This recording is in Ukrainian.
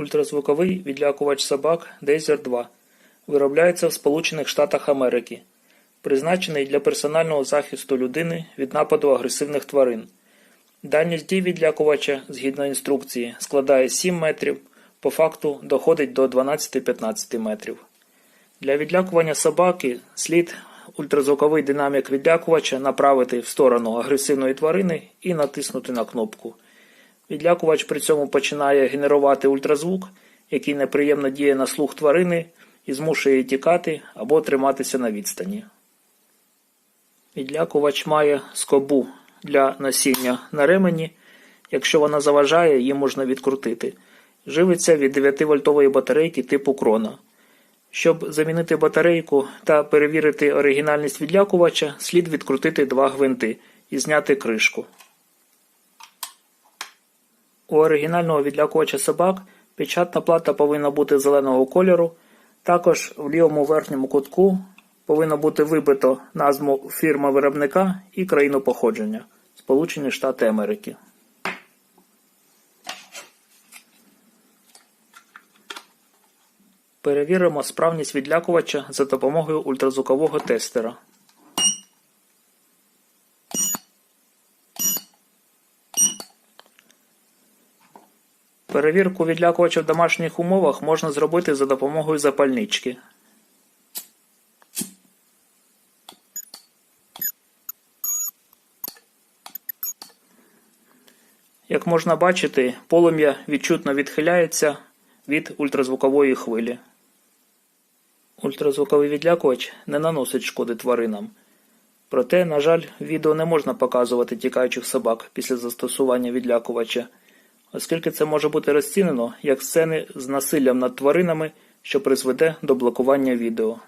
Ультразвуковий відлякувач собак Дейзер 2 виробляється в Сполучених Штатах Америки. Призначений для персонального захисту людини від нападу агресивних тварин. Дальність дії відлякувача, згідно інструкції, складає 7 метрів, по факту доходить до 12-15 метрів. Для відлякування собаки слід ультразвуковий динамік відлякувача направити в сторону агресивної тварини і натиснути на кнопку. Відлякувач при цьому починає генерувати ультразвук, який неприємно діє на слух тварини і змушує її тікати або триматися на відстані. Відлякувач має скобу для носіння на ремені. Якщо вона заважає, її можна відкрутити. Живиться від 9-вольтової батарейки типу крона. Щоб замінити батарейку та перевірити оригінальність відлякувача, слід відкрутити два гвинти і зняти кришку. У оригінального відлякувача собак печатна плата повинна бути зеленого кольору. Також в лівому верхньому кутку повинно бути вибито назву фірми виробника і країну походження Сполучені Штати Америки. Перевіримо справність відлякувача за допомогою ультразвукового тестера. Перевірку відлякувача в домашніх умовах можна зробити за допомогою запальнички. Як можна бачити, полум'я відчутно відхиляється від ультразвукової хвилі. Ультразвуковий відлякувач не наносить шкоди тваринам. Проте, на жаль, відео не можна показувати тікаючих собак після застосування відлякувача, оскільки це може бути розцінено як сцени з насиллям над тваринами, що призведе до блокування відео.